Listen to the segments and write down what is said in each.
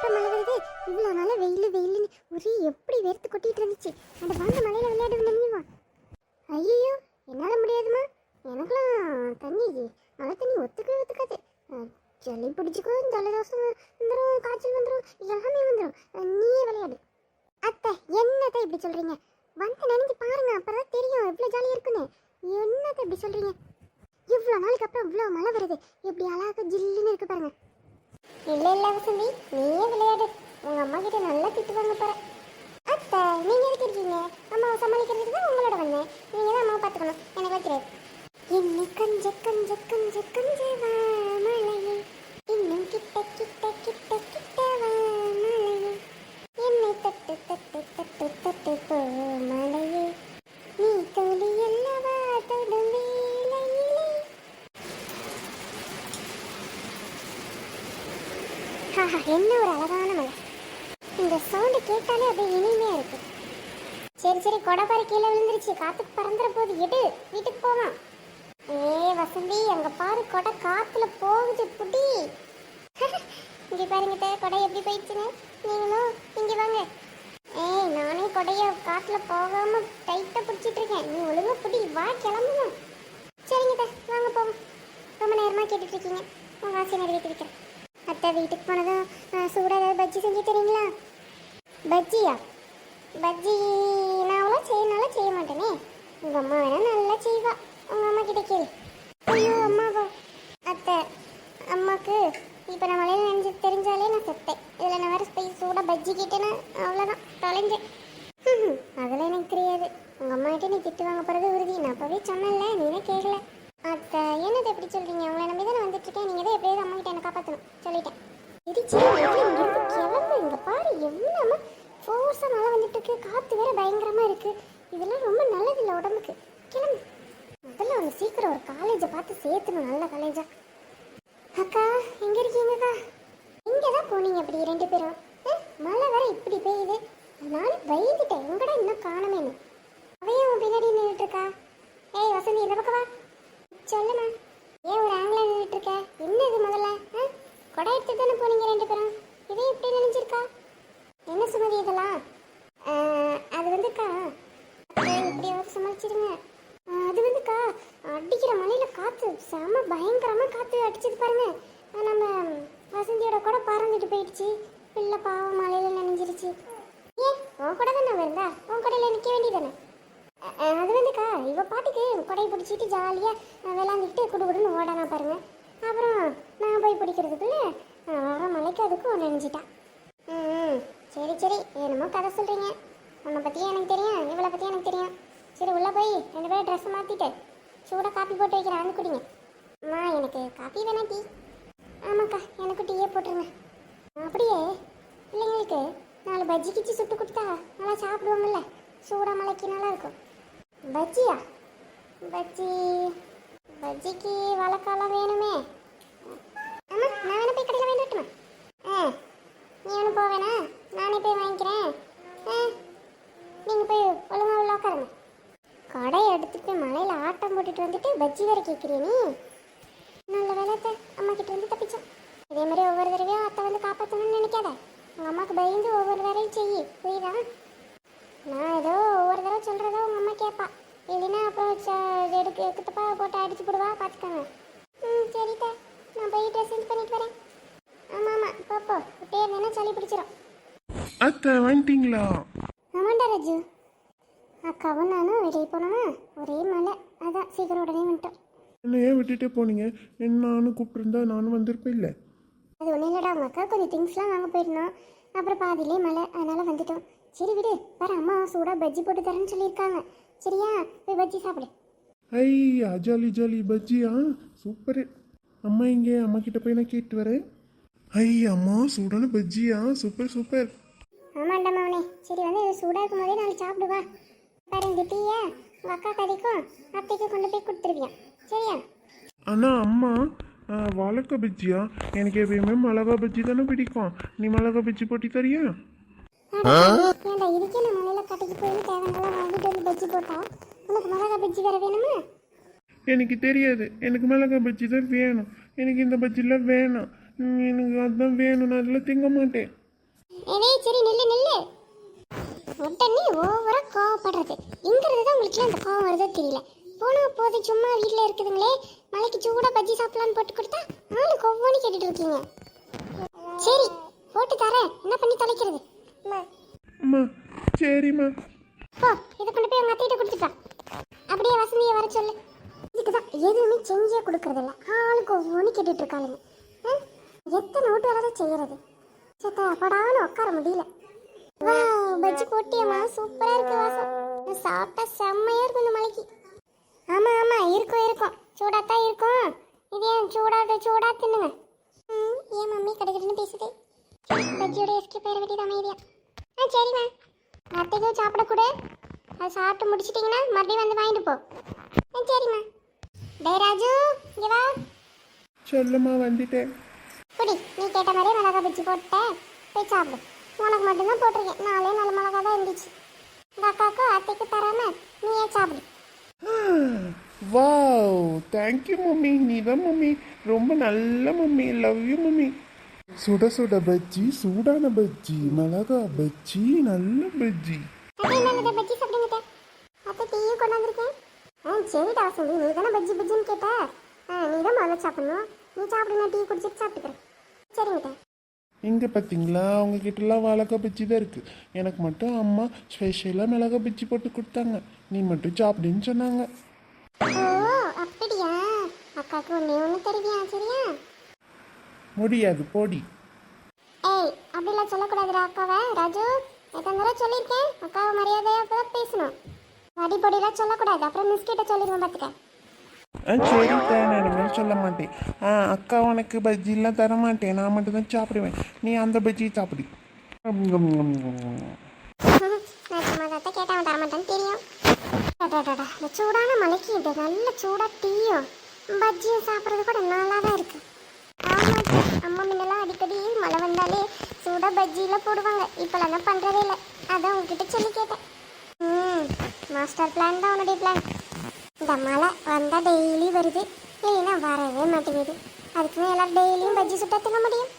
அப்புறம் மழை வருது. இவ்வளோ நாளாக வெயில் வெயில்னு ஒரே எப்படி வேர்த்து கொட்டிட்டு இருந்துச்சு. அந்த வாங்க மழையில் விளையாட நினைவா ஐயோ என்னால் முடியாதுமா எனக்குலாம் தண்ணி மழை தண்ணி ஒத்துக்கவே ஒத்துக்காது. சளி பிடிச்சிக்கும் ஜலதோஷம் வந்துடும் காய்ச்சல் வந்துடும் எல்லாமே வந்துடும் நீயே விளையாடு. அத்தை என்னத்தை இப்படி சொல்கிறீங்க வந்து நினைஞ்சு பாருங்க அப்பதான் தெரியும் எவ்வளோ ஜாலியாக இருக்குன்னு. என்னத்தை இப்படி சொல்கிறீங்க இவ்வளோ நாளுக்கு அப்புறம் இவ்வளோ மழை வருது. எப்படி அழகாக ஜில்லுன்னு இருக்கு பாருங்க. இல்லை இல்லை வசந்தி நீ என்ன ஒரு அழகான மலை. இந்த சவுண்டு கேட்டாலே அப்படியே இனிமையாக இருக்கு. சரி சரி கொடைப்பாறை கீழே விழுந்துருச்சு. காற்றுக்கு பறந்துற போது எடு வீட்டுக்கு போவான் ஏ வசந்தி அங்கே பாரு கொடை காற்றுல போகுது புடி. இங்கே பாருங்க தே, கொடை எப்படி போயிடுச்சுன்னு. நீங்களும் இங்கே வாங்க. ஏய் நானே கொடையை காற்றுல போகாமல் டைட்டாக பிடிச்சிட்டு இருக்கேன். நீ ஒழுங்கா புடி வா கிளம்புங்க சரிங்க தே, வாங்க போவோம். ரொம்ப நேரமாக கேட்டுட்ருக்கீங்க உங்கள் ஆசை நிறைவேற்றி அத்தை வீட்டுக்கு போனதும் சூடாக ஏதாவது பஜ்ஜி செஞ்சு தரீங்களா? பஜ்ஜியா? பஜ்ஜி நான் அவ்வளோ செய்யனாலும் செய்ய மாட்டேனே. உங்கள் அம்மா வேணால் நல்லா செய்வா. உங்கள் அம்மா கிட்ட கேளு. ஐயோ அம்மாவா? அத்தை அம்மாக்கு இப்போ நான் மலையில் நினைஞ்சு தெரிஞ்சாலே நான் செத்தேன். இதில் நான் வேறு போய் சூடாக பஜ்ஜி கேட்டேன்னா அவ்வளோதான் தொலைஞ்சேன் அதெல்லாம் எனக்கு தெரியாது. உங்கள் அம்மாக்கிட்ட நீ திட்டு வாங்க போகிறது உறுதி. நான் அப்போவே சொன்னல நீனே கேட்கல அத்தை என்னது எப்படி சொல்கிறீங்க உங்களை நம்பி தானே வந்துட்டு இருக்கேன் நீங்கள் தான் எப்படியாவது அம்மா கிட்ட என்ன காப்பாற்றணும் சொல்லிட்டேன். இடிச்சு கிளம்பு? இங்கே பாரு எவ்வளோ ஃபோர்ஸாக மழை வந்துட்டு இருக்கு காற்று வேற பயங்கரமாக இருக்கு. இதெல்லாம் ரொம்ப நல்லது இல்லை உடம்புக்கு. கிளம்பு. முதல்ல ஒன்று சீக்கிரம் ஒரு காலேஜை பார்த்து சேர்த்துணும் நல்ல காலேஜா அக்கா எங்க இருக்கீங்கக்கா? இங்க தான் போனீங்க அப்படி ரெண்டு பேரும். மழை வேற இப்படி பெய்யுது. நானும் பயந்துட்டேன். உங்கடா இன்னும் காணமேனு அவையும் உன் பின்னாடி நின்றுட்டு இருக்கா ஏய் வசந்தி இந்த பக்கம் வா. சொல்லுமா ஏன் ஒரு ஆங்கில நின்றுட்டு இருக்க? என்ன இது முதல்ல கொடை எடுத்து தானே போனீங்க ரெண்டு பேரும்? இதே எப்படி நினைச்சிருக்கா என்ன சுமதி இதெல்லாம்? அது வந்துக்கா. இப்படி இப்படியாவது சமாளிச்சிருங்க அது வந்துக்கா. அடிக்கிற மலையில காத்து செம பயங்கரமா காத்து அடிச்சது பாருங்க. நம்ம வசந்தியோட கூட பறந்துட்டு போயிடுச்சு. பிள்ளை பாவம் மலையில நினைஞ்சிருச்சு. ஏன்? உன் கூட தானே வருதா உன் கடையில் நிற்க வேண்டியதானே அது வந்துக்கா இவ பாட்டுக்கு கொடை பிடிச்சிட்டு ஜாலியாக விளாண்டுக்கிட்டு குடுகுடுன்னு ஓடனா பாருங்க. அப்புறம் நான் போய் பிடிக்கிறதுக்குள்ள வர மலைக்கு அதுக்கும் நினைஞ்சிட்டான் ம் சரி சரி என்னமோ கதை சொல்கிறீங்க உன்னை பற்றியும் எனக்கு தெரியும் இவளை பற்றியும் எனக்கு தெரியும். சரி உள்ளே போய் ரெண்டு பேரும் ட்ரெஸ் மாற்றிட்டு சூடாக காப்பி போட்டு வைக்கிறேன் வந்து குடிங்க. அம்மா எனக்கு காப்பி வேணா டீ. ஆமாக்கா எனக்கு டீயே போட்டுருங்க. அப்படியே பிள்ளைங்களுக்கு நாலு பஜ்ஜி கிச்சி சுட்டு கொடுத்தா நல்லா சாப்பிடுவாங்கல்ல. சூடாக மலைக்கு நல்லா இருக்கும். பஜ்ஜியா? பஜ்ஜி பஜ்ஜிக்கு வழக்காலாம் வேணுமே. அம்மா நான் வேணா போய் கடையில் வேண்டுமா ஆ நீ ஒன்றும் போவேனா நானே போய் வாங்கிக்கிறேன். ஆ நீங்கள் போய் ஒழுங்காக உள்ள உட்காருங்க கடை எடுத்துட்டு போய் மலையில் ஆட்டம் போட்டுட்டு வந்துட்டு பஜ்ஜி வேறு கேட்குறிய நீ? நல்ல வேலைத்தை அம்மா கிட்ட வந்து தப்பிச்சோம். இதே மாதிரி ஒவ்வொரு தடவையும் அத்தை வந்து காப்பாற்றணும்னு நினைக்காத. உங்கள் அம்மாவுக்கு பயந்து ஒவ்வொரு வேலையும் செய்யி. புரியுதா? நான் ஏதோ ஒவ்வொரு தடவை சொல்கிறதோ உங்கள் அம்மா கேட்பா. இல்லைன்னா அப்புறம் எடுக்கு குத்தப்பா போட்டு அடிச்சு போடுவா பார்த்துக்கோங்க. ம் சரிட்டா நான் போய் ட்ரெஸ் சேஞ்ச் பண்ணிட்டு வரேன். ஆமாம் ஆமாம் போ போ. இப்படியே இருந்தேன்னா சளி பிடிச்சிரும். அத்தை வந்துட்டீங்களா? ஆமாண்டா ராஜு. அக்காவும் நானும் வெளியே போனோமா? ஒரே மழை. அதான் சீக்கிரம் உடனே வந்துட்டோம். என்ன ஏன் விட்டுட்டே போனீங்க? என்ன நானும் கூப்பிட்டுருந்தா நானும் வந்திருப்பேன் இல்லை? அது ஒன்றும் இல்லைடா அவங்க அக்கா கொஞ்சம் திங்ஸ்லாம் வாங்க போயிருந்தோம் அப்புறம் பாதியிலே மழை. அதனால வந்துட்டோம். சரி விடு வேற அம்மா சூடாக பஜ்ஜி போட்டு தரேன்னு சொல்லியிருக்காங்க. சரியா? போய் பஜ்ஜி சாப்பிடு. ஐயா ஜாலி ஜாலி பஜ்ஜியா சூப்பரு அம்மா இங்கே அம்மா கிட்ட போய் நான் கேட்டு வரேன். ஐ அம்மா சூடான பஜ்ஜியா சூப்பர் சூப்பர் ஆமாண்டா மவனே. சரி வந்து இது சூடாக இருக்கும் போதே நாளைக்கு சாப்பிடுவா பாரு இந்த டீயை உங்கள் அக்கா கதைக்கும் அத்தைக்கும் கொண்டு போய் கொடுத்துருவியான் சரியா? ஆனால் அம்மா ஆ, வாழைக்கா பஜ்ஜியா? எனக்கு எப்பயுமே மிளகா பஜ்ஜி தானே பிடிக்கும். நீ மிளகா பஜ்ஜி போட்டி தரியா? ஏன்டா இதுக்கே நான் மலையில் கடைக்கு போய் தேவையான வாங்கிட்டு வந்து பஜ்ஜி போட்டா? உனக்கு மிளகா பஜ்ஜி வேற வேணுமா? எனக்கு தெரியாது. எனக்கு மிளகா பஜ்ஜி தான் வேணும். எனக்கு இந்த பஜ்ஜிலாம் வேணாம். ம், எனக்கு அதுதான் வேணும். நான் அதெல்லாம் திங்க மாட்டேன். ஏய் சரி நில்லு நில்லு. உடனே ஓவரா கோவப்படுறது. எங்கிறது தான் உங்களுக்கு அந்த கோவம் வருதோ தெரியல. போனா போது சும்மா வீட்டில் இருக்குதுங்களே மலைக்கு சூடா பஜ்ஜி சாப்பிடலான்னு போட்டு கொடுத்தா ஆளுக்கு ஒவ்வொன்று கேட்டுட்டு இருக்கீங்க. சரி போட்டு தரேன். என்ன பண்ணி தொலைக்கிறது? சரிம்மா போ இதை கொண்டு போய் உங்க அத்தையிட்ட கொடுத்துட்டா அப்படியே வசந்தியை வர சொல்லு. இதுக்கு தான் எதுவுமே செஞ்சே கொடுக்கறது இல்ல ஆளுக்கு ஒவ்வொன்று கேட்டுட்டு இருக்காளுங்க. எத்தனை ஓட்டு வேலை செய்யறது. சத்த படான்னு உட்கார முடியல. வா பஜ்ஜி போட்டியம்மா சூப்பரா இருக்கு வாசம். இது சாப்பிட்டா செம்மையா இருக்கும் இந்த மலைக்கு. ஆமா ஆமா இருக்கும் இருக்கும். சூடாத்தான் இருக்கும். இது ஏன் சூடா சூடா தின்னுங்க? ம், ஏன் மம்மி கிடைக்கிறதுன்னு பேசுதே? பஜ்ஜியோட எஸ்கே பேர வேண்டியது அமைதியா. ஆ சரிம்மா. அத்தைக்கும் சாப்பிட கொடு அது சாப்பிட்டு முடிச்சிட்டிங்கன்னா மறுபடியும் வந்து வாங்கிட்டு போ. சரிம்மா. டே ராஜு இங்க வா. சொல்லுமா வந்துட்டேன். குடி நீ கேட்ட மாதிரியே மிளகா பஜ்ஜி போட்டேன். போய் சாப்பிடு. உனக்கு மட்டும்தான் போட்டிருக்கேன். நாலே நாலு மிளகா தான் இருந்துச்சு. இந்த அக்காவுக்கும் அத்தைக்கு தராம நீயே சாப்பிடு? Wow thank you mummy. நீ தான் மம்மி. ரொம்ப நல்ல மம்மி. Love you mummy. சுட சுட பஜ்ஜி சூடான பஜ்ஜி மிளகா பஜ்ஜி நல்ல பஜ்ஜி. பஜ்ஜி சாப்பிடுங்க அத்தை டீயும் கொண்டு வந்திருக்கேன். ஆ சரிடா வசந்தி நீ தானே பஜ்ஜி பஜ்ஜின்னு கேட்ட? ஆ நீ தான் முதல்ல சாப்பிடணும். நீ சாப்பிடு நான் டீ குடிச்சிட்டு சாப்பிட்டுக்கிறேன். சரிங்க இங்கே பார்த்தீங்களா அவங்க கிட்டலாம் வாழைக்கா பஜ்ஜி தான் இருக்குது எனக்கு மட்டும் அம்மா ஸ்பெஷலாக மிளகா பஜ்ஜி போட்டு கொடுத்தாங்க. நீ மட்டும் சாப்பிடுன்னு சொன்னாங்க. ஓ அப்படியா? அக்காவுக்கு ஒண்ணே ஒன்று தருவியா சரியா? முடியாது போடி. ஏய் அப்படிலாம் சொல்லக்கூடாதுடா அக்காவை. ராஜு எத்தனை தடவை சொல்லியிருக்கேன்? அக்காவை மரியாதையாக தான் பேசணும். வடி பொடிலாம் சொல்லக்கூடாது. அப்புறம் மிஸ் கிட்ட சொல்லிடுவேன் பார்த்துக்க. ஆ சரி நான் இனிமேல் சொல்ல மாட்டேன். ஆ அக்கா உனக்கு பஜ்ஜிலாம் தர மாட்டேன் நான் மட்டும் தான் சாப்பிடுவேன். நீ அந்த பஜ்ஜியை சாப்பிடு. ம், ம், ம், ம். நான் சும்மா தான் கேட்டவன் தரமாட்டேன்னு தெரியும். அடடடடா, இந்த சூடான மலைக்கு இது நல்ல சூடா டீயும். பஜ்ஜியும் சாப்பிட்றது கூட நல்லா தான் இருக்கு. ஆமாம் அம்மா முன்னெல்லாம் அடிக்கடி மழை வந்தாலே சூடாக பஜ்ஜியில் போடுவாங்க. இப்போலாம் தான் பண்ணுறதே இல்லை. அதான் உங்ககிட்ட சொல்லி கேட்டேன். ம் மாஸ்டர் பிளான் தான் உன்னுடைய பிளான் இந்த மழை வந்தால் டெய்லி வருது. இல்லைன்னா வரவே மாட்டேங்குது. அதுக்கு எல்லாம் டெய்லியும் பஜ்ஜி சுட்டா தின்ன முடியும்.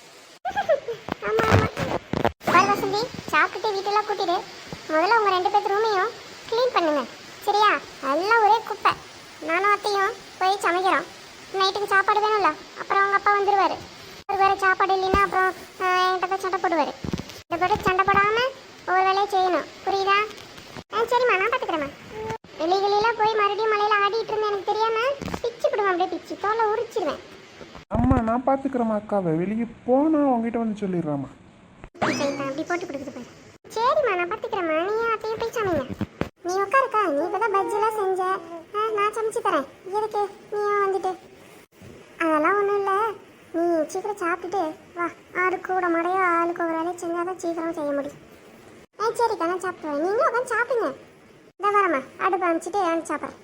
ஆமாம் ஆமாம் வசந்தி சாப்பிட்டுட்டு வீட்டெல்லாம் கூட்டிட்டு முதல்ல உங்கள் ரெண்டு பேர் ரூமையும் க்ளீன் பண்ணுங்க. சரியா? எல்லாம் ஒரே குப்பை. நானும் அத்தையும் போய் சமைக்கிறோம். நைட்டுக்கு சாப்பாடு வேணும்ல. அப்புறம் அவங்க அப்பா வந்துடுவார் ஒரு வேறு சாப்பாடு இல்லைன்னா அப்புறம் என்கிட்ட போய் சண்டை போடுவார். இந்த போட்டு சண்டை போடாமல் ஒவ்வொரு வேலையை செய்யணும். புரியுதா? ஆ சரிம்மா நான் பார்த்துக்கிறேம்மா வெளிகளெல்லாம் போய் மறுபடியும் மலையில் ஆடிட்டு இருந்தேன் எனக்கு தெரியாம பிச்சு விடுவேன் அப்படியே பிச்சு தோலை உரிச்சிருவேன். அம்மா நான் பார்த்துக்கிறேம்மா அக்காவை. வெளியே போனா உங்ககிட்ட வந்து சொல்லிடுறாம்மா. அப்படி போட்டு கொடுக்குது பாரு சரிம்மா நான் பார்த்துக்கிறேம்மா நீ அத்தையும் போய் சமைங்க. நீ உட்காருக்கா. நீ இப்போ தான் பஜ்ஜிலாம் செஞ்ச நான் சமைச்சு தரேன். எதுக்கு? நீயும் வந்துட்டு. அதெல்லாம் ஒன்றும் இல்லை. நீ சீக்கிரம் சாப்பிட்டுட்டு வா. ஆடு கூட மடையோ ஆளுக்கு ஒரு வேலையை செஞ்சால் தான் சீக்கிரம் செய்ய முடியும். ஆ சரிக்கா நான் சாப்பிடுவேன் நீங்களும் உட்காந்து சாப்பிடுங்க. இந்த வரம்மா. அடுப்பு அமைச்சிட்டு வந்து சாப்பிட்றேன்.